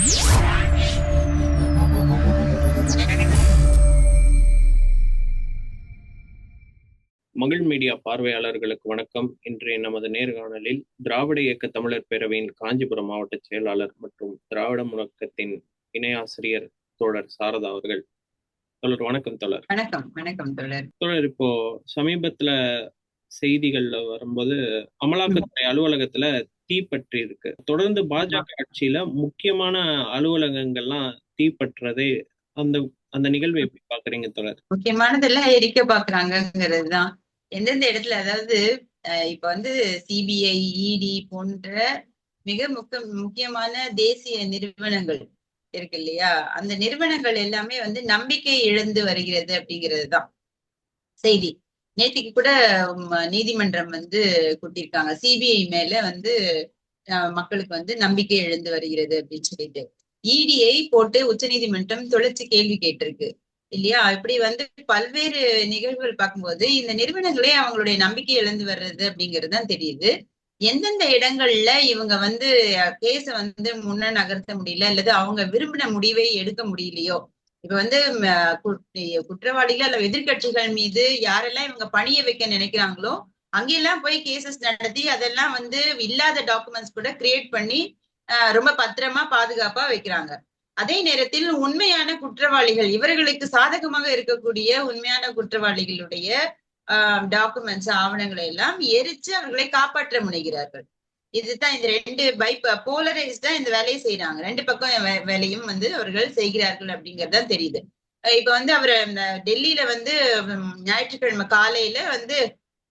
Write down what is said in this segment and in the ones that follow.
மகிழ் மீடியா பார்வையாளர்களுக்கு வணக்கம். இன்றைய நமது நேர்காணலில் திராவிட இயக்க தமிழர் பேரவையின் காஞ்சிபுரம் மாவட்ட செயலாளர் மற்றும் திராவிட முழக்கத்தின் இணை ஆசிரியர் தோழர் சாரதா அவர்கள். தோழர் வணக்கம் தோழர். வணக்கம் வணக்கம் தோழர். தோழர் இப்போ சமீபத்துல செய்திகள்ல வரும்போது அமலாக்கத்துறை அலுவலகத்துல தீப்பற்றி இருக்கு தொடர்ந்து பாஜக ஆட்சியில முக்கியமான அலுவலகங்கள்லாம் தீப்பற்றதே அந்த அந்த நிகழ்வை எப்படி பாக்குறீங்க தோழர் முக்கியமானதெல்லாம் எரிக்க பாக்குறாங்கிறது தான் எந்தெந்த இடத்துல அதாவது இப்ப வந்து சிபிஐ இடி போன்ற மிக முக்க முக்கியமான தேசிய நிறுவனங்கள் இருக்கு இல்லையா? அந்த நிறுவனங்கள் எல்லாமே வந்து நம்பிக்கை இழந்து வருகிறது அப்படிங்கிறது தான் செய்தி. நேத்திக்கு கூட நீதிமன்றம் வந்து கூட்டியிருக்காங்க. சிபிஐ மேல வந்து மக்களுக்கு வந்து நம்பிக்கை எழுந்து வருகிறது அப்படின்னு சொல்லிட்டு. இடிஐ போட்டு உச்சநீதிமன்றம் தொலைச்சு கேள்வி கேட்டிருக்கு. இல்லையா? இப்படி வந்து பல்வேறு நிகழ்வுகள் பார்க்கும்போது இந்த நிறுவனங்களே அவங்களுடைய நம்பிக்கை இழந்து வர்றது அப்படிங்கிறது தான் தெரியுது. எந்தெந்த இடங்கள்ல இவங்க வந்து கேஸ வந்து முன்ன நகர்த்த முடியல அல்லது அவங்க விரும்பின முடிவை எடுக்க முடியலையோ இப்ப வந்து குற்றவாளிகள் அல்ல எதிர்க்கட்சிகள் மீது யாரெல்லாம் இவங்க பணிய வைக்க நினைக்கிறாங்களோ அங்கெல்லாம் போய் கேசஸ் நடத்தி அதெல்லாம் வந்து இல்லாத டாக்குமெண்ட்ஸ் கூட கிரியேட் பண்ணி ஆஹ், ரொம்ப பத்திரமா பாதுகாப்பா வைக்கிறாங்க. அதே நேரத்தில் உண்மையான குற்றவாளிகள் இவர்களுக்கு சாதகமாக இருக்கக்கூடிய உண்மையான குற்றவாளிகளுடைய டாக்குமெண்ட்ஸ் ஆவணங்களை எல்லாம் எரிச்சு அவர்களை காப்பாற்ற முனைகிறார்கள். இதுதான் இந்த ரெண்டு பை போலரைஸ் தான் இந்த வேலையை செய்யறாங்க ரெண்டு பக்கம் வேலையும் வந்து அவர்கள் செய்கிறார்கள் அப்படிங்கிறது தெரியுது. இப்ப வந்து அவர் இந்த டெல்லியில வந்து ஞாயிற்றுக்கிழமை காலையில வந்து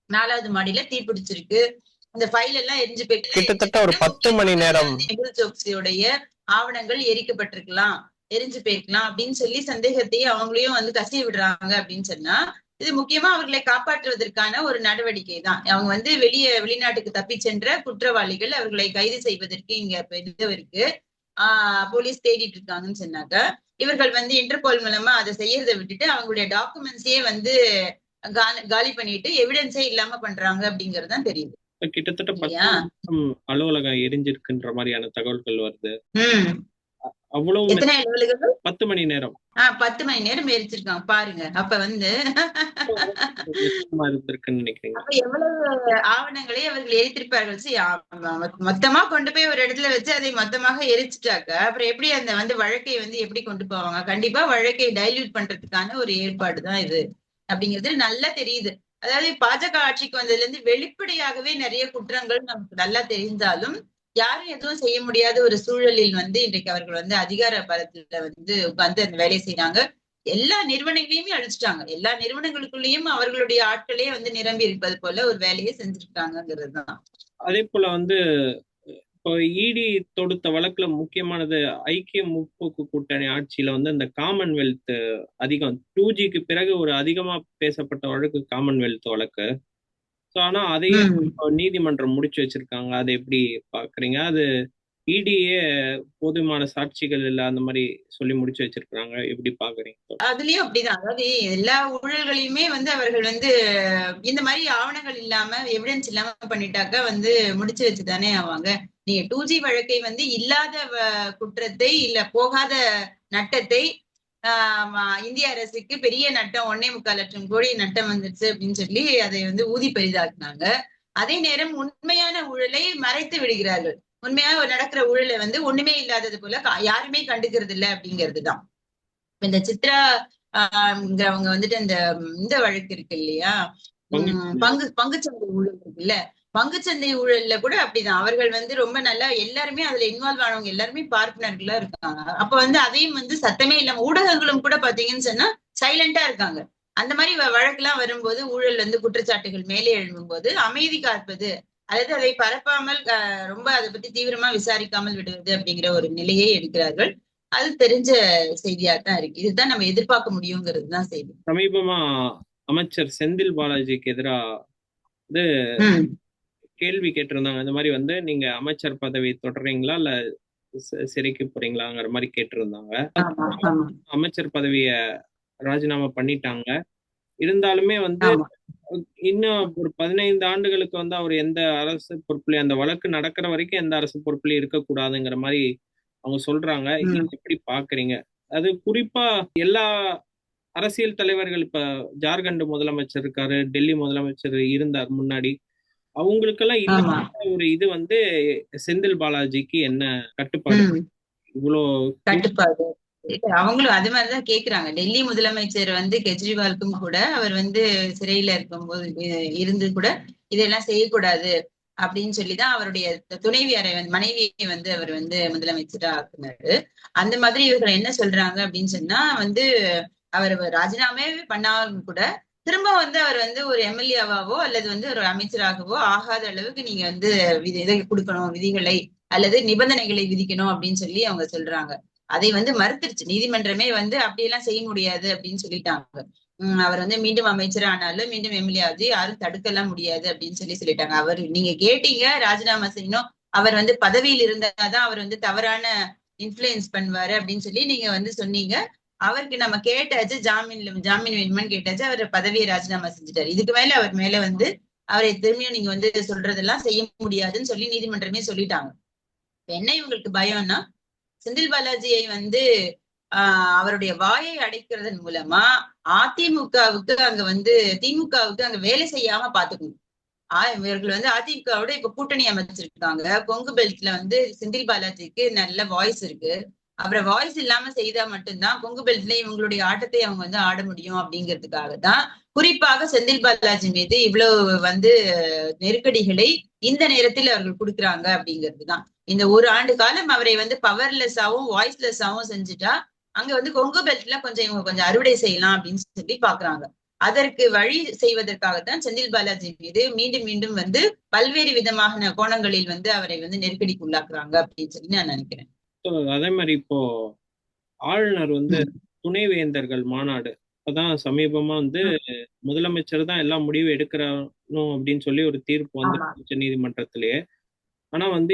நாலாவது மாடியில தீப்பிடிச்சிருக்கு அந்த ஃபைல் எல்லாம் எரிஞ்சு போயிட்டு கிட்டத்தட்ட ஒரு பத்து மணி நேரம். மெகுல் சோக்சியோடைய ஆவணங்கள் எரிக்கப்பட்டிருக்கலாம் எரிஞ்சு போயிருக்கலாம் அப்படின்னு சொல்லி சந்தேகத்தை அவங்களையும் வந்து கசிய விடுறாங்க அப்படின்னு சொன்னா இது முக்கியமா அவர்களை காப்பாற்றுவதற்கான ஒரு நடவடிக்கை தான் அவங்க வந்து வெளியே வெளிநாட்டுக்கு தப்பி சென்ற குற்றவாளிகள் அவர்களை கைது செய்வதற்கு இங்க இது இருக்கு. ஆஹ் போலீஸ் தேடிட்டு இருக்காங்கன்னு சொன்னாக்க இவர்கள் வந்து இன்டர்போல் மூலமா அதை செய்யறதை விட்டுட்டு அவங்களுடைய டாக்குமெண்ட்ஸையே வந்து காலி பண்ணிட்டு எவிடன்ஸே இல்லாம பண்றாங்க அப்படிங்கிறது தான் தெரியுது. கிட்டத்தட்ட அலுவலகம் எரிஞ்சிருக்குன்ற மாதிரியான தகவல்கள் வருது. அவ்வளவு எத்தனை பத்து மணி நேரம். ஆஹ் பத்து மணி நேரம் எரிச்சிருக்காங்க பாருங்க. அப்ப வந்து அப்ப எவ்வளவு ஆவணங்களை அவர்கள் எரித்திருப்பார்கள்? மொத்தமா கொண்டு போய் ஒரு இடத்துல வச்சு அதை மொத்தமாக எரிச்சிட்டாக்க அப்புறம் எப்படி அந்த வந்து வழக்கை வந்து எப்படி கொண்டு போவாங்க? கண்டிப்பா வழக்கை டைல்யூட் பண்றதுக்கான ஒரு ஏற்பாடு தான் இது. அப்படிங்கிறது நல்லா தெரியுது. அதாவது பாஜக ஆட்சிக்கு வந்ததுல இருந்து வெளிப்படையாகவே நிறைய குற்றங்கள் நமக்கு நல்லா தெரிந்தாலும் யாரும் எதுவும் செய்ய முடியாத ஒரு சூழலில் வந்து இன்றைக்கு அவர்கள் வந்து அதிகார பலத்துல வந்து உட்கார்ந்து அந்த வேலையை செய்யறாங்க எல்லா நிறுவனங்களையுமே அழிச்சிட்டாங்க. எல்லா நிறுவனங்களுக்குள்ளேயும் அவர்களுடைய ஆட்களே வந்து நிரம்பி இருப்பது போல ஒரு வேலையை செஞ்சிருக்காங்கிறது தான் அதே போல வந்து இப்போ இடி தொடுத்த வழக்குல முக்கியமானது ஐக்கிய முற்போக்கு கூட்டணி ஆட்சியில வந்து அந்த காமன்வெல்த் அதிகம். டூ ஜிக்கு பிறகு ஒரு அதிகமா பேசப்பட்ட வழக்கு காமன்வெல்த் வழக்கு. ஸோ ஆனா அதையும் நீதிமன்றம் முடிச்சு வச்சிருக்காங்க. அதை எப்படி பாக்குறீங்க? அது இடியே போதுமான சாட்சிகள் இல்ல அந்த மாதிரி சொல்லி முடிச்சு வச்சிருக்காங்க. எப்படி பாக்குறீங்க? அதுலயும் அப்படிதான். அதாவது எல்லா ஊழல்களையுமே வந்து அவர்கள் வந்து இந்த மாதிரி ஆவணங்கள் இல்லாம எவிடன்ஸ் இல்லாம பண்ணிட்டாக்க வந்து முடிச்சு வச்சுதானே ஆவாங்க. நீங்க டூ ஜி வழக்கை வந்து இல்லாத வ- குற்றத்தை இல்ல போகாத நட்டத்தை இந்திய அரசுக்கு பெரிய நட்டம் ஒன்னே முக்கால் லட்சம் கோடி நட்டம் வந்துருச்சு அப்படின்னு சொல்லி அதை வந்து ஊதி பெரிதாக்குனாங்க. அதே நேரம் உண்மையான ஊழலை மறைத்து விடுகிறார்கள். உண்மையா நடக்கிற ஊழலை வந்து ஒண்ணுமே இல்லாதது போல யாருமே கண்டுக்கிறது இல்ல அப்படிங்கிறது தான். இந்த சித்ரா ஆஹ்ங்கிறவங்க வந்துட்டு அந்த ம், இந்த வழக்கு இருக்கு இல்லையா? பங்கு பங்குச்சந்தை ஊழல் இருக்குல்ல? பங்குச்சந்தை ஊழல்ல கூட அப்படிதான். அவர்கள் வந்து ரொம்ப நல்லா எல்லாருமே அதுல இன்வால்வ் ஆனவங்க எல்லாருமே பார்ட்னர்களா இருக்காங்க. அப்ப வந்து அதையும் வந்து சத்தமே இல்லாம ஊடகங்களும் கூட பாத்தீங்கன்னு சொன்னா சைலண்டா இருக்காங்க. அந்த மாதிரி வழக்கெல்லாம் வரும்போது ஊழல் வந்து குற்றச்சாட்டுகள் மேலே எழும்பும்போது அமைதி காப்பது அல்லது அதை பரப்பாமல் ரொம்ப அதை பத்தி தீவிரமா விசாரிக்காமல் விடுவது அப்படிங்கிற ஒரு நிலையை எடுக்கிறார்கள். அது தெரிஞ்ச செய்தியா தான் இருக்கு. இதுதான் நம்ம எதிர்பார்க்க முடியுங்கிறது தான் செய்தி. சமீபமா அமைச்சர் செந்தில் பாலாஜிக்கு எதிரா வந்து கேள்வி கேட்டிருந்தாங்க. இந்த மாதிரி வந்து நீங்க அமைச்சர் பதவி தொடர்றீங்களா? இல்ல சிறைக்கு போறீங்களாங்கிற மாதிரி கேட்டிருந்தாங்க. அமைச்சர் பதவிய ராஜினாமா பண்ணிட்டாங்க. இருந்தாலுமே வந்து இன்னும் ஒரு பதினைந்து ஆண்டுகளுக்கு வந்து அவர் எந்த அரசு பொறுப்புலையும் அந்த வழக்கு நடக்கிற வரைக்கும் எந்த அரசு பொறுப்புலையும் இருக்கக்கூடாதுங்கிற மாதிரி அவங்க சொல்றாங்க. எப்படி பாக்குறீங்க? அது குறிப்பா எல்லா அரசியல் தலைவர்கள் இப்ப ஜார்க்கண்ட் முதலமைச்சர் இருக்காரு டெல்லி முதலமைச்சர் இருந்தார் முன்னாடி. அவங்களுக்கெல்லாம் இல்லாத ஒரு இது வந்து செந்தில் பாலாஜிக்கு என்ன கட்டுப்பாடு? இவ்வளோ கட்டுப்பாடு. அவங்களும் அது மாதிரிதான் கேக்குறாங்க. டெல்லி முதலமைச்சர் வந்து கெஜ்ரிவாலுக்கும் கூட அவர் வந்து சிறையில இருக்கும்போது இருந்து கூட இதெல்லாம் செய்யக்கூடாது அப்படின்னு சொல்லிதான் அவருடைய துணைவியாரை மனைவியை வந்து அவர் வந்து முதலமைச்சரா ஆக்குனாரு. அந்த மாதிரி இவர்கள் என்ன சொல்றாங்க அப்படின்னு சொன்னா வந்து அவர் ராஜினாமே பண்ணாலும் கூட திரும்ப வந்து அவர் வந்து ஒரு எம்எல்ஏவாவோ அல்லது வந்து ஒரு அமைச்சராகவோ ஆகாத அளவுக்கு நீங்க வந்து விதி இதை கொடுக்கணும் விதிகளை அல்லது நிபந்தனைகளை விதிக்கணும் அப்படின்னு சொல்லி அவங்க சொல்றாங்க. அதை வந்து மறுத்துருச்சு. நீதிமன்றமே வந்து அப்படியெல்லாம் செய்ய முடியாது அப்படின்னு சொல்லிட்டாங்க. உம் அவர் வந்து மீண்டும் அமைச்சர் ஆனாலும் மீண்டும் எம்எல்ஏ ஆகுது யாரும் தடுக்கலாம் முடியாது அப்படின்னு சொல்லி சொல்லிட்டாங்க. அவர் நீங்க கேட்டீங்க ராஜினாமா செய்யணும். அவர் வந்து பதவியில் இருந்தாதான் அவர் வந்து தவறான இன்ஃபுளுயன்ஸ் பண்ணுவாரு அப்படின்னு சொல்லி நீங்க வந்து சொன்னீங்க. அவருக்கு நம்ம கேட்டாச்சு ஜாமீன்ல ஜாமீன் வேணுமான்னு கேட்டாச்சு அவர் பதவியை ராஜினாமா செஞ்சுட்டாரு. இதுக்கு மேல அவர் மேல வந்து அவரை திரும்பியும் நீங்க வந்து சொல்றதெல்லாம் செய்ய முடியாதுன்னு சொல்லி நீதிமன்றமே சொல்லிட்டாங்க. என்ன இவங்களுக்கு பயம்னா செந்தில் பாலாஜியை வந்து ஆஹ் அவருடைய வாயை அடைக்கிறதன் மூலமா அதிமுகவுக்கு அங்க வந்து திமுகவுக்கு அங்க வேலை செய்யாம பாத்துக்கணும். ஆஹ் இவர்கள் வந்து அதிமுகவோட இப்ப கூட்டணி அமைச்சிருக்காங்க. கொங்கு பெல்ட்ல வந்து செந்தில் பாலாஜிக்கு நல்ல வாய்ஸ் இருக்கு. அப்புறம் வாய்ஸ் இல்லாம செய்தா மட்டும்தான் கொங்கு பெல்ட்ல இவங்களுடைய ஆட்டத்தை அவங்க வந்து ஆட முடியும் அப்படிங்கிறதுக்காக தான் குறிப்பாக செந்தில் பாலாஜி மீது இவ்வளவு வந்து நெருக்கடிகளை இந்த நேரத்தில் அவர்கள் கொடுக்குறாங்க அப்படிங்கிறது தான் இந்த ஒரு ஆண்டு காலம் அவரை வந்து பவர்லெஸ்ஸாவும் வாய்ஸ்லெஸ்ஸாவும் செஞ்சுட்டா அங்க வந்து கொங்கு பெல்ட்ல கொஞ்சம் இவங்க கொஞ்சம் அறுவடை செய்யலாம் அப்படின்னு சொல்லி பாக்குறாங்க. அதற்கு வழி செய்வதற்காகத்தான் செந்தில் பாலாஜி மீது மீண்டும் மீண்டும் வந்து பல்வேறு விதமான கோணங்களில் வந்து அவரை வந்து நெருக்கடிக்கு உள்ளாக்குறாங்க அப்படின்னு சொல்லி நான் நினைக்கிறேன். அதே மாதிரி இப்போ ஆளுநர் வந்து துணைவேந்தர்கள் மாநாடு. அப்பதான் சமீபமா வந்து முதலமைச்சர் தான் எல்லா முடிவும் எடுக்கணும் அப்படின்னு சொல்லி ஒரு தீர்ப்பு வந்து. உச்ச நீதிமன்றத்திலேயே ஆனா வந்து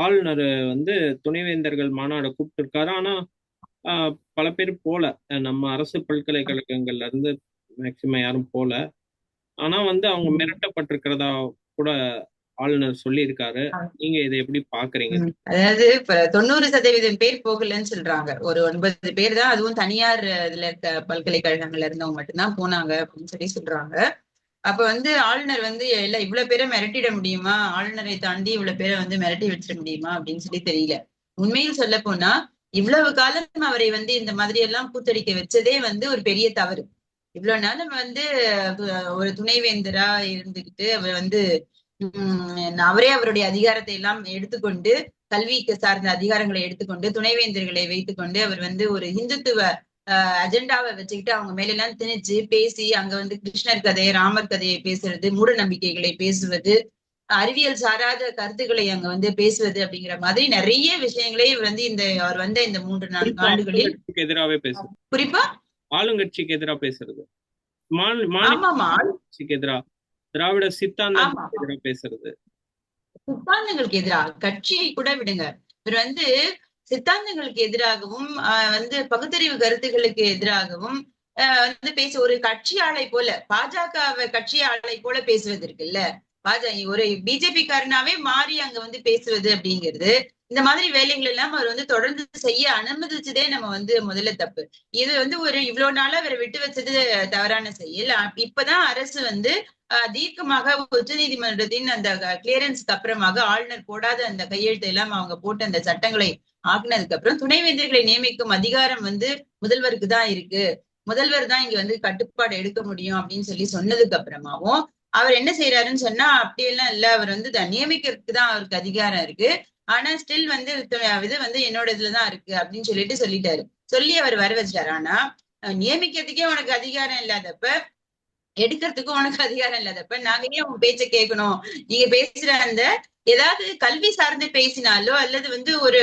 ஆளுநர் வந்து துணைவேந்தர்கள் மாநாடு கூப்பிட்டு ஆனா ஆஹ், பல பேர் போல. நம்ம அரசு பல்கலைக்கழகங்கள்ல இருந்து மேக்சிமம் யாரும் போல. ஆனா வந்து அவங்க. மிரட்டப்பட்டிருக்கிறதா கூட ஆளுநர் சொல்லியிருக்காரு. நீங்க இதை எப்படி பாக்குறீங்க. அதாவது இப்ப தொண்ணூறு சதவீதம் பேர் போகலன்னு சொல்றாங்க. ஒரு ஒன்பது பேர் தான். அதுவும் தனியார் இதுல இருக்க பல்கலைக்கழகங்கள்ல இருந்தவங்க மட்டும்தான் போனாங்க அப்படின்னு சொல்லி சொல்றாங்க. அப்ப வந்து ஆளுநர் வந்து எல்லாம் இவ்வளவு பேரை மிரட்டிட முடியுமா? ஆளுநரை தாண்டி இவ்வளவு பேரை வந்து மிரட்டி வச்சிட முடியுமா? அப்படின்னு சொல்லி தெரியல. உண்மையில் சொல்ல போனா இவ்வளவு காலம் அவரை வந்து இந்த மாதிரி எல்லாம் கூத்தடிக்க வச்சதே வந்து ஒரு பெரிய தவறு. இவ்வளவு நாளும் வந்து ஒரு துணைவேந்தரா இருந்துகிட்டு அவர் வந்து அவரே அவருடைய அதிகாரத்தை எல்லாம் எடுத்துக்கொண்டு கல்விக்கு சார்ந்த அதிகாரங்களை எடுத்துக்கொண்டு துணைவேந்தர்களை வைத்துக்கொண்டு அவர் வந்து ஒரு இந்துத்துவ அஜெண்டாவை வச்சுக்கிட்டு அவங்க மேல எல்லாம் திணிச்சு பேசி அங்க வந்து கிருஷ்ணர் கதை ராமர் கதையை பேசுறது மூட நம்பிக்கைகளை பேசுவது அறிவியல் சாராத கருத்துக்களை அங்க வந்து பேசுவது அப்படிங்கிற மாதிரி நிறைய விஷயங்களை இவர் வந்து இந்த அவர் வந்த இந்த மூன்று நான்கு ஆண்டுகளில் எதிராகவே பேசுறது. குறிப்பா? ஆளுங்கட்சிக்கு எதிராக பேசுறது. ஆமாமா. எதிராக திராவிட எதிராக பேசுறது. சித்தாந்தங்களுக்கு எதிராக கட்சியை கூட விடுங்க. இவர் வந்து சித்தாந்தங்களுக்கு எதிராகவும் வந்து பகுத்தறிவு கருத்துக்களுக்கு எதிராகவும் வந்து பேச ஒரு கட்சி ஆளை போல பாஜக கட்சி ஆளை போல பேசுவது இருக்குல்ல பாஜக ஒரு பிஜேபி காரனாவே மாறி அங்க வந்து பேசுவது அப்படிங்கிறது. இந்த மாதிரி வேலைகள் எல்லாம் அவர் வந்து தொடர்ந்து செய்ய அனுமதிச்சதே நம்ம வந்து முதல்ல தப்பு. இது வந்து ஒரு இவ்வளவு நாளா அவரை விட்டு வச்சது தவறான செயல். இப்பதான் அரசு வந்து ஆஹ் தீர்க்கமாக உச்ச நீதிமன்றத்தின் அந்த கிளியரன்ஸ்க்கு அப்புறமாக ஆளுநர் போடாத அந்த கையெழுத்தை எல்லாம் அவங்க போட்டு அந்த சட்டங்களை ஆக்குனதுக்கு அப்புறம் துணைவேந்தர்களை நியமிக்கும் அதிகாரம் வந்து முதல்வருக்கு தான் இருக்கு. முதல்வர் தான் இங்க வந்து கட்டுப்பாடு எடுக்க முடியும் அப்படின்னு சொல்லி சொன்னதுக்கு அப்புறமாவும் அவர் என்ன செய்யறாருன்னு சொன்னா அப்படியெல்லாம் இல்ல. அவர் வந்து நியமிக்கிறதுக்கு தான் அவருக்கு அதிகாரம் இருக்கு. ஆனா ஸ்டில் வந்து இது வந்து என்னோட இதுலதான் இருக்கு அப்படின்னு சொல்லிட்டு சொல்லிட்டாரு. சொல்லி அவர் வர வச்சிட்டாரு ஆனா நியமிக்கிறதுக்கே உனக்கு அதிகாரம் இல்லாதப்ப எடுக்கிறதுக்கும் உனக்கு அதிகாரம் இல்லாதப்ப நாங்க ஏன் உங்க பேச்ச கேட்கணும் நீங்க பேசுற அந்த ஏதாவது கல்வி சார்ந்து பேசினாலோ அல்லது வந்து ஒரு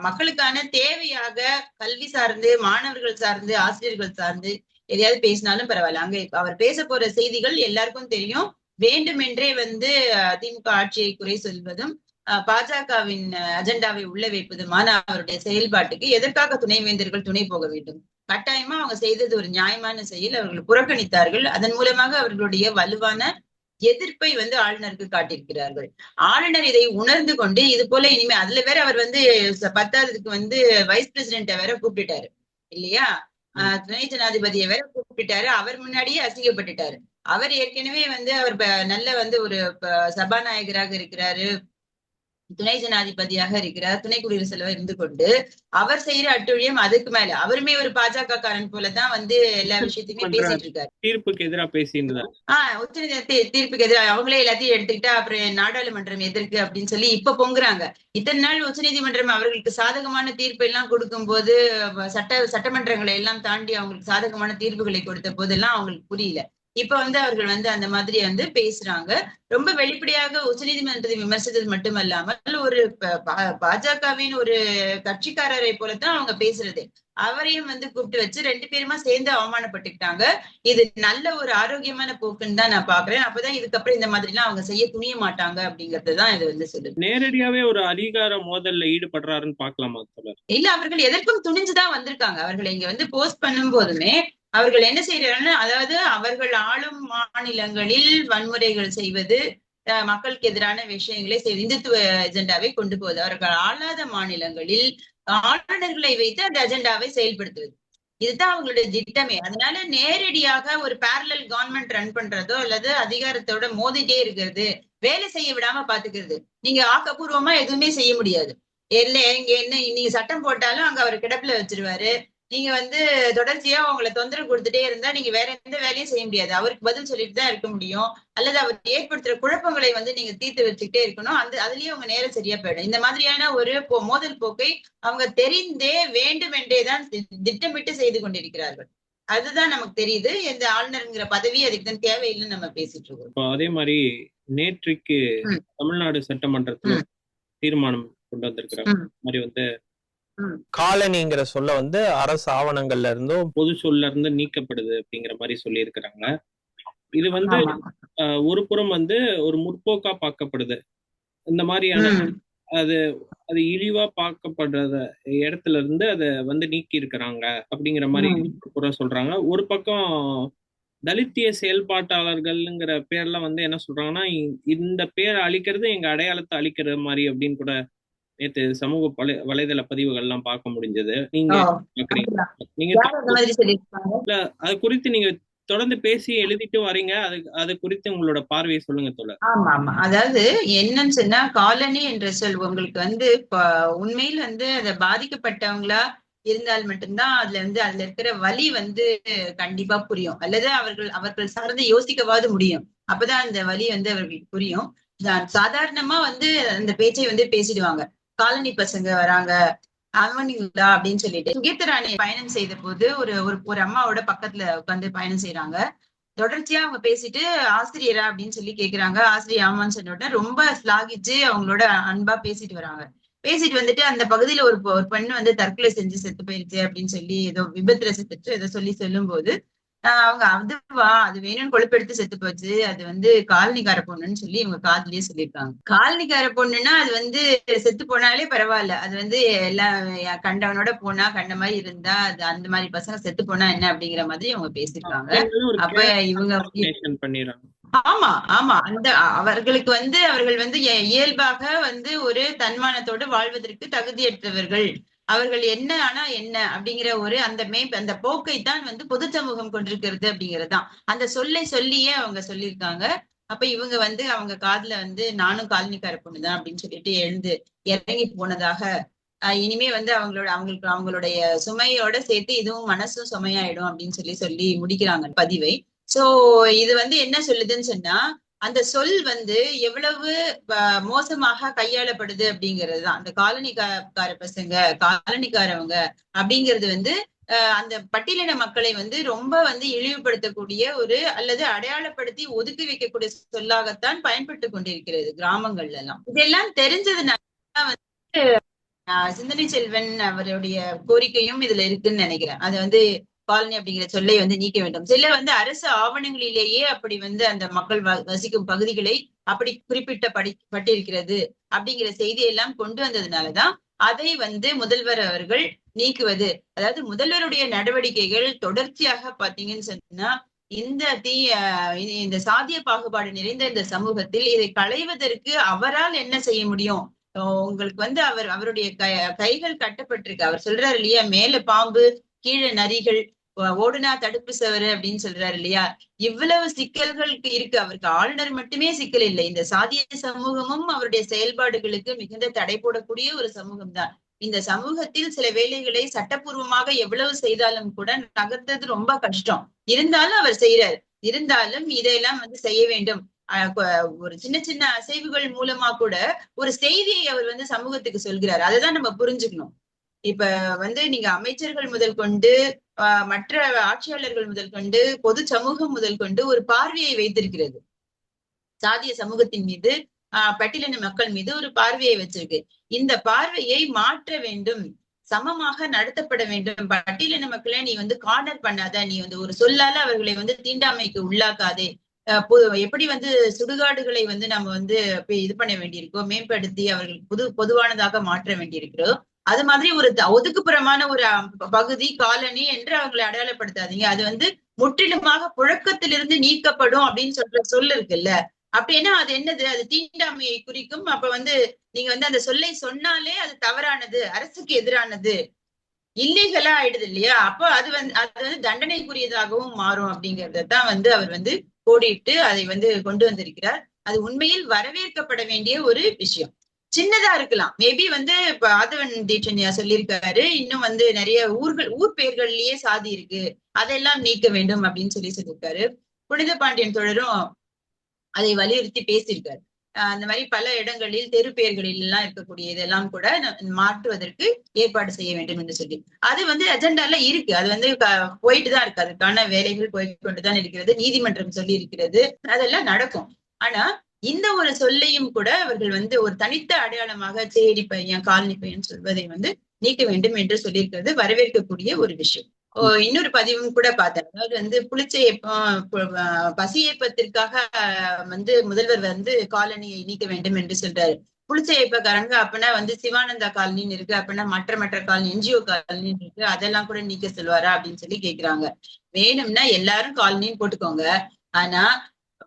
மக்களுக்கான தேவையாக கல்வி சார்ந்து மாணவர்கள் சார்ந்து ஆசிரியர்கள் சார்ந்து எதையாவது பேசினாலும் பரவாயில்ல. அங்க அவர் பேச போற செய்திகள் எல்லாருக்கும் தெரியும். வேண்டுமென்றே வந்து அஹ், திமுக ஆட்சியை குறை சொல்வதும் பாஜகவின் அஜெண்டாவை உள்ள வைப்பதுமான அவருடைய செயல்பாட்டுக்கு எதற்காக துணைவேந்தர்கள் துணை போக வேண்டும்? கட்டாயமா அவங்க செய்தது ஒரு நியாயமான செயல். அவர்கள் புறக்கணித்தார்கள். அதன் மூலமாக அவர்களுடைய வலுவான எதிர்ப்பை வந்து ஆளுநருக்கு காட்டியிருக்கிறார்கள். ஆளுநர் இதை உணர்ந்து கொண்டு இது போல இனிமே அதுல வேற அவர் வந்து பத்தாவதுக்கு வந்து வைஸ் பிரசிடென்ட வேற கூப்பிட்டுட்டாரு. இல்லையா? துணை ஜனாதிபதியை வேற கூப்பிட்டாரு அவர் முன்னாடியே அசிங்கப்பட்டுட்டாரு. அவர் ஏற்கனவே வந்து அவர் நல்ல வந்து ஒரு சபாநாயகராக இருக்கிறாரு. துணை ஜனாதிபதியாக இருக்கிறார் துணை குடியரசுத் தலைவர் இருந்து கொண்டு அவர் செய்யற அட்டுழியம் அதுக்கு மேல. அவருமே ஒரு பாஜக காரன் போலதான் வந்து எல்லா விஷயத்தையுமே. பேசிட்டு இருக்காரு. தீர்ப்புக்கு எதிரா பேசியிருந்தார் ஆஹ் தீ- தீர்ப்புக்கு எதிராக அவங்களே எல்லாத்தையும் எடுத்துக்கிட்டா அப்புறம் நாடாளுமன்றம் எதிர்க்கு அப்படின்னு சொல்லி இப்ப பொங்குறாங்க. இத்தனை நாள் உச்சநீதிமன்றம் அவர்களுக்கு சாதகமான தீர்ப்பு எல்லாம் கொடுக்கும்போது வ- சட்ட சட்டமன்றங்களை எல்லாம் தாண்டி அவங்களுக்கு சாதகமான தீர்ப்புகளை கொடுத்த போதெல்லாம் அவங்களுக்கு புரியல. இப்ப வந்து அவர்கள் வந்து அந்த மாதிரி வந்து பேசுறாங்க. ரொம்ப வெளிப்படையாக உச்சநீதிமன்றத்தை விமர்சித்தது மட்டுமல்லாமல் ஒரு பாஜகவின் ஒரு கட்சிக்காரரை போலத்தான் அவங்க பேசுறது. அவரையும் வந்து கூப்பிட்டு வச்சு ரெண்டு பேருமா சேர்ந்து அவமானப்பட்டுக்கிட்டாங்க. இது நல்ல ஒரு ஆரோக்கியமான போக்குன்னு தான் நான் பாக்குறேன். அப்பதான் இதுக்கப்புறம் இந்த மாதிரி எல்லாம் அவங்க செய்ய துணிய மாட்டாங்க அப்படிங்கறது தான் இது வந்து சொல்லுது. நேரடியாவே ஒரு அதிகார மோதல்ல ஈடுபடுறாருன்னு பார்க்கலாமா தொடர் இல்ல அவர்கள் எதற்கும் துணிஞ்சுதான் வந்திருக்காங்க. அவர்கள் இங்க வந்து போஸ்ட் பண்ணும் போதுமே அவர்கள் என்ன செய்யறாங்கன்னா அதாவது அவர்கள் ஆளும் மாநிலங்களில் வன்முறைகள் செய்வது மக்களுக்கு எதிரான விஷயங்களை இந்துத்துவ எஜெண்டாவை கொண்டு போவது. அவர்கள் ஆளாத மாநிலங்களில் ஆளுநர்களை வைத்து அந்த அஜெண்டாவை செயல்படுத்துவது. இதுதான் அவங்களுடைய திட்டமே. அதனால நேரடியாக ஒரு பேரலல் கவர்மெண்ட் ரன் பண்றதோ அல்லது அதிகாரத்தோட மோதிட்டே இருக்கிறது வேலை செய்ய விடாம பாத்துக்கிறது நீங்க ஆக்கப்பூர்வமா எதுவுமே செய்ய முடியாது. இல்ல இங்க என்ன நீங்க சட்டம் போட்டாலும் அங்க அவர் கிடப்புல வச்சிருவாரு. நீங்க வந்து தொடர்ச்சியா உங்களை தொந்தரவு கொடுத்துட்டே இருந்தா நீங்க வேற எந்த வேலையும் செய்ய முடியாது. அவருக்கு பதில் சொல்லிட்டு தான் இருக்க முடியும். அல்லது அவர் ஏற்படுத்துற குழப்பங்களை வந்து நீங்க தீர்த்து வச்சுக்கிட்டே இருக்கணும். அந்த அதுலயே உங்க நேரம் சரியா போயிடும். இந்த மாதிரியான ஒரு மோதல் போக்கை அவங்க தெரிந்தே வேண்டுமென்றே தான் தி- திட்டமிட்டு செய்து கொண்டிருக்கிறார்கள். அதுதான் நமக்கு தெரியுது. இந்த ஆளுநருங்கிற பதவி அதுக்கு தான் தேவையில்லைன்னு நம்ம பேசிட்டு இருக்கோம். அதே மாதிரி நேற்றுக்கு. தமிழ்நாடு சட்டமன்றத்துல. தீர்மானம் கொண்டு வந்திருக்கிறாங்க மாதிரி வந்து காலனிங்கிற சொல்ல வந்து அரசு ஆவணங்கள்ல இருந்தும் பொது சொல்ல இருந்து நீக்கப்படுது அப்படிங்கிற மாதிரி சொல்லியிருக்கிறாங்க. இது வந்து ஒரு புறம் வந்து ஒரு முற்போக்கா பார்க்கப்படுது. இந்த மாதிரியான. அது அது இழிவா பார்க்கப்படுற இடத்துல இருந்து அதை வந்து நீக்கி இருக்கிறாங்க அப்படிங்கிற மாதிரி புறம் சொல்றாங்க. ஒரு பக்கம் தலித்திய செயல்பாட்டாளர்கள்ங்கிற பேர்ல வந்து என்ன சொல்றாங்கன்னா இந்த பேரை அழிக்கிறது எங்க அடையாளத்தை அழிக்கிற மாதிரி அப்படின்னு கூட நேத்து சமூக வலை வலைதள பதிவுகள்லாம் பார்க்க முடிஞ்சது. நீங்க? நீங்க அது குறித்து நீங்க தொடர்ந்து பேசி எழுதிட்டு வரீங்க. அது அது குறித்து உங்களோட பார்வையை சொல்லுங்க தோழர். ஆமா ஆமா அதாவது என்னன்னு சொன்னா காலனி என்ற சொல் உங்களுக்கு வந்து உண்மையில் வந்து அத பாதிக்கப்பட்டவங்களா இருந்தால் மட்டும்தான் அதுல வந்து அதுல இருக்கிற வலி வந்து கண்டிப்பா புரியும். அல்லது அவர்கள் அவர்கள் சார்ந்து யோசிக்கவாது முடியும். அப்பதான் அந்த வலி வந்து அவர்களுக்கு புரியும். சாதாரணமா வந்து அந்த பேச்சை வந்து பேசிடுவாங்க. காலனி பசங்க வராங்க அவனிங்களா அப்படின்னு சொல்லிட்டு கீர்த்தராணி பயணம் செய்த போது ஒரு ஒரு ஒரு அம்மாவோட பக்கத்துல உட்காந்து பயணம் செய்யறாங்க தொடர்ச்சியா அவங்க பேசிட்டு ஆசிரியரா? அப்படின்னு சொல்லி கேக்குறாங்க. ஆசிரியர் ஆமான்னு சொன்ன உடனே ரொம்ப ஸ்லாகிச்சு அவங்களோட அன்பா பேசிட்டு வராங்க. பேசிட்டு வந்துட்டு அந்த பகுதியில ஒரு பொ- ஒரு பெண்ணு வந்து தற்கொலை செஞ்சு செத்து போயிருச்சு அப்படின்னு சொல்லி ஏதோ விபத்துல செத்துட்டு ஏதோ சொல்லி சொல்லும் போது அவங்க அதுவா அது வேணும்னு கொழுப்பெடுத்து செத்து போச்சு. அது வந்து காலனிக்கார பொண்ணுன்னு சொல்லி இவங்க காதுலயே சொல்லியிருக்காங்க. காலனிக்கார பொண்ணுன்னா அது வந்து செத்து போனாலே பரவாயில்ல. அது வந்து எல்லாம் கண்டவனோட போனா கண்ட மாதிரி இருந்தா அது அந்த மாதிரி பசங்க செத்து போனா என்ன அப்படிங்கிற மாதிரி அவங்க பேசியிருக்காங்க. ஒரு அப்ப இவங்க ஆமா ஆமா. அந்த அவர்களுக்கு வந்து அவர்கள் வந்து இய- இயல்பாக வந்து ஒரு தன்மானத்தோடு வாழ்வதற்கு தகுதியற்றவர்கள் அவர்கள் என்ன ஆனா என்ன அப்படிங்கிற ஒரு அந்த மே அந்த போக்கை தான் வந்து பொது சமூகம் கொண்டிருக்கிறது அப்படிங்கிறது தான் அந்த சொல்லை சொல்லியே அவங்க சொல்லியிருக்காங்க. அப்ப இவங்க வந்து அவங்க காதுல வந்து நானும் காலனிக்கார பொண்ணுதான் அப்படின்னு சொல்லிட்டு எழுந்து இறங்கி போனதாக இனிமே வந்து அவங்களோட அவங்களுக்கு அவங்களுடைய சுமையோட சேர்த்து இதுவும் மனசும் சுமையாயிடும் அப்படின்னு சொல்லி சொல்லி முடிக்கிறாங்க பதிவை. சோ இது வந்து என்ன சொல்லுதுன்னு சொன்னா அந்த சொல் வந்து எவ்வளவு மோசமாக கையாளப்படுது அப்படிங்கிறது தான். அந்த காலனிக்கார பசங்க காலனிக்காரவங்க அப்படிங்கிறது வந்து அந்த பட்டியலின மக்களை வந்து ரொம்ப வந்து இழிவுபடுத்தக்கூடிய ஒரு அல்லது அடையாளப்படுத்தி ஒதுக்கி வைக்கக்கூடிய சொல்லாகத்தான் பயன்பட்டு கொண்டிருக்கிறது கிராமங்கள்ல எல்லாம் இதெல்லாம் தெரிஞ்சதுனால வந்து சிந்தனை செல்வன் அவருடைய கோரிக்கையும் இதுல இருக்குன்னு நினைக்கிறேன். அது வந்து காலனி அப்படிங்கிற சொல்லை வந்து நீக்க வேண்டும். சில வந்து அரசு ஆவணங்களிலேயே அப்படி வந்து அந்த மக்கள் வசிக்கும் பகுதிகளை அப்படி குறிப்பிட்ட படி பட்டிருக்கிறது அப்படிங்கிற செய்தியெல்லாம் கொண்டு வந்ததுனாலதான் அதை வந்து முதல்வர் அவர்கள் நீக்குவது. அதாவது முதல்வருடைய நடவடிக்கைகள் தொடர்ச்சியாக பாத்தீங்கன்னு சொன்னா இந்த தீ அஹ் இந்த சாதிய பாகுபாடு நிறைந்த இந்த சமூகத்தில் இதை களைவதற்கு அவரால் என்ன செய்ய முடியும்? அஹ் உங்களுக்கு வந்து அவர் அவருடைய கைகள் கட்டப்பட்டிருக்கு. அவர் சொல்றாரு இல்லையா மேல பாம்பு கீழே நரிகள் ஓடுனா தடுப்பு சவறு அப்படின்னு சொல்றாரு இல்லையா? இவ்வளவு சிக்கல்களுக்கு இருக்கு. அவருக்கு ஆளுநர் மட்டுமே சிக்கல் இல்லை. இந்த சாதிய சமூகமும் அவருடைய செயல்பாடுகளுக்கு மிகுந்த தடை போடக்கூடிய ஒரு சமூகம் தான் இந்த சமூகத்தில் சில வேலைகளை சட்டப்பூர்வமாக எவ்வளவு செய்தாலும் கூட நகர்த்தது ரொம்ப கஷ்டம். இருந்தாலும் அவர் செய்யறாரு இருந்தாலும் இதையெல்லாம் வந்து செய்ய வேண்டும். ஒரு சின்ன சின்ன அசைவுகள் மூலமா கூட ஒரு செய்தியை அவர் வந்து சமூகத்துக்கு சொல்கிறார். அதைதான் நம்ம புரிஞ்சுக்கணும். இப்ப வந்து நீங்க அமைச்சர்கள் முதல் கொண்டு மற்ற ஆட்சியாளர்கள் முதல் கொண்டு பொது சமூகம் முதல் கொண்டு ஒரு பார்வையை வைத்திருக்கிறது. சாதிய சமூகத்தின் மீது ஆஹ் பட்டியலின மக்கள் மீது ஒரு பார்வையை வச்சிருக்கு. இந்த பார்வையை மாற்ற வேண்டும். சமமாக நடத்தப்பட வேண்டும். பட்டியலின மக்களை நீ வந்து கார்னர் பண்ணாத. நீ வந்து ஒரு சொல்லால அவர்களை வந்து தீண்டாமைக்கு உள்ளாக்காதே. எப்படி வந்து சுடுகாடுகளை வந்து நம்ம வந்து இது பண்ண வேண்டியிருக்கோ மேம்படுத்தி அவர்கள் புது பொதுவானதாக மாற்ற வேண்டியிருக்கிறோம் அது மாதிரி ஒரு ஒதுக்குப்புறமான ஒரு பகுதி காலனி என்று அவங்களை அடையாளப்படுத்தாதீங்க. அது வந்து முற்றிலுமாக புழக்கத்திலிருந்து நீக்கப்படும் அப்படின்னு சொல்ற சொல் இருக்குல்ல. அப்படின்னா அது என்னது? அது தீண்டாமையை குறிக்கும். அப்ப வந்து நீங்க வந்து அந்த சொல்லை சொன்னாலே அது தவறானது அரசுக்கு எதிரானது. இல்லீகலா ஆயிடுது இல்லையா? அப்போ அது வந்து அது வந்து தண்டனைக்குரியதாகவும் மாறும் அப்படிங்கறதான் வந்து அவர் வந்து கோடிட்டு அதை வந்து கொண்டு வந்திருக்கிறார். அது உண்மையில் வரவேற்கப்பட வேண்டிய ஒரு விஷயம். சின்னதா இருக்கலாம். மேபி வந்து இப்ப ஆதவன் தீட்சண்யா சொல்லியிருக்காரு. இன்னும் வந்து நிறைய ஊர்கள் ஊர் பெயர்கள்லயே சாதி இருக்கு. அதெல்லாம் நீக்க வேண்டும் அப்படின்னு சொல்லி சொல்லியிருக்காரு. புனித பாண்டியன் தொடரும் அதை வலியுறுத்தி பேசியிருக்காரு. அந்த மாதிரி பல இடங்களில் தெரு பெயர்களில் எல்லாம் இருக்கக்கூடிய இதெல்லாம் கூட மாற்றுவதற்கு ஏற்பாடு செய்ய வேண்டும் என்று சொல்லி. அது வந்து அஜெண்டால இருக்கு. அது வந்து போயிட்டு தான் இருக்கு. அதுக்கான வேலைகள் போய் கொண்டுதான் இருக்கிறது. நீதிமன்றம் சொல்லி இருக்கிறது அதெல்லாம் நடக்கும். ஆனா இந்த ஒரு சொல்லையும் கூட அவர்கள் வந்து ஒரு தனித்த அடையாளமாக தேடி பையன் காலனி பையன் சொல்வதை வந்து நீக்க வேண்டும் என்று சொல்லியிருக்கிறது வரவேற்கக்கூடிய ஒரு விஷயம். ஓ, இன்னொரு பதிவும் கூட பார்த்தேன். அதாவது வந்து புளிச்சையப்பம் பசி ஏப்பத்திற்காக வந்து முதல்வர் வந்து காலனியை நீக்க வேண்டும் என்று சொல்றாரு. புளிச்சையப்பக்காரங்க அப்பனா வந்து சிவானந்தா காலனின்னு இருக்கு அப்பனா மற்ற மற்ற காலனி என்ஜிஓ காலனின்னு இருக்கு அதெல்லாம் கூட நீக்க சொல்வாரா அப்படின்னு சொல்லி கேக்குறாங்க. வேணும்னா எல்லாரும் காலனின்னு போட்டுக்கோங்க. ஆனா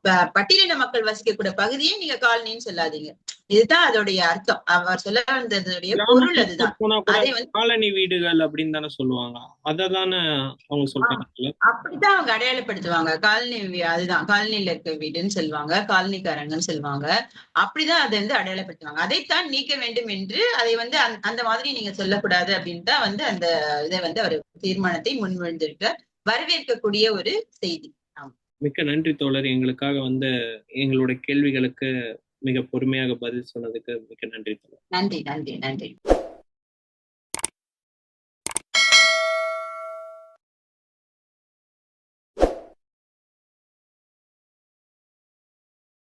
பட்டியலின மக்கள் வசிக்கக்கூடிய பகுதியை நீங்க காலனின்னு சொல்லாதீங்க. இதுதான் அதோடைய அர்த்தம். அவர் சொல்ல வந்ததுடைய பொருள் அதுதான். அதை வந்து காலனி வீடுகள் அப்படின்னு தானே சொல்லுவாங்க. அததானே அவங்க சொல்றாங்கல்ல அப்படித்தான் அவங்க அடையாளப்படுத்துவாங்க. காலனி அதுதான். காலனில இருக்க வீடுன்னு சொல்லுவாங்க. காலனிக்காரங்கன்னு சொல்லுவாங்க. அப்படிதான் அதை வந்து அடையாளப்படுத்துவாங்க. அதைத்தான் நீக்க வேண்டும் என்று அதை வந்து அந்த மாதிரி நீங்க சொல்லக்கூடாது அப்படின்னு தான் வந்து அந்த இதை வந்து அவர் தீர்மானத்தை முன்மொழிந்திருக்க வரவேற்கக்கூடிய ஒரு செய்தி. மிக்க நன்றி தோழர். எங்களுக்காக வந்து எங்களுடைய கேள்விகளுக்கு மிக பொறுமையாக பதில் சொன்னதுக்கு மிக்க நன்றி தோழர். நன்றி நன்றி நன்றி.